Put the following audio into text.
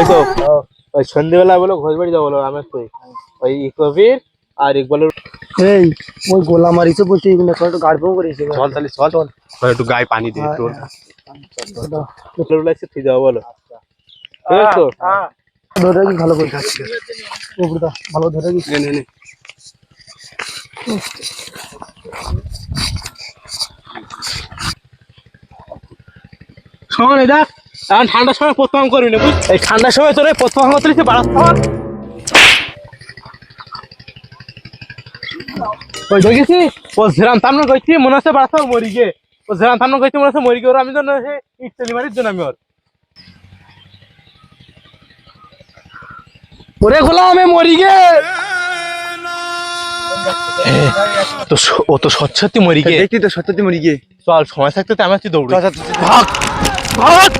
এই তো ওই সন্ধ্যেবেলা বলো ঘোষ বাড়ি যাব বলো আমি তুই ওই ইকবির আর ইকবালের এই ওই গোলা মারিছে বলছে এগুলো একটু গাড়বো করেছে চল তাহলে চল। চল একটু গায়ে পানি দে একটু। লাগছে তুই যাব বলো। তো? ধরে ভালো করে খাচ্ছি। ভালো ধরে নে নে। নে শোন এই দেখ। এখন ঠান্ডার সময় প্রথম করবি না বুঝ এই ঠান্ডার সময় তোর প্রথম করতে লিখে বাড়াতে ওই দেখেছি ও ঝেরাম তামন কইছি মনে হচ্ছে বাড়াতে মরি গে ও ঝেরাম তামন কইছি মনে হচ্ছে মরি গে ওর আমি তো ইটলি মারির জন্য আমি ওর। ওরে গোলা আমি মরি গে তো ও তো সত্যি মরি গে দেখতি তো সত্যি মরি গিয়ে। চল সময় থাকতে তো আমি আছি দৌড়ি। ভাগ। ভাগ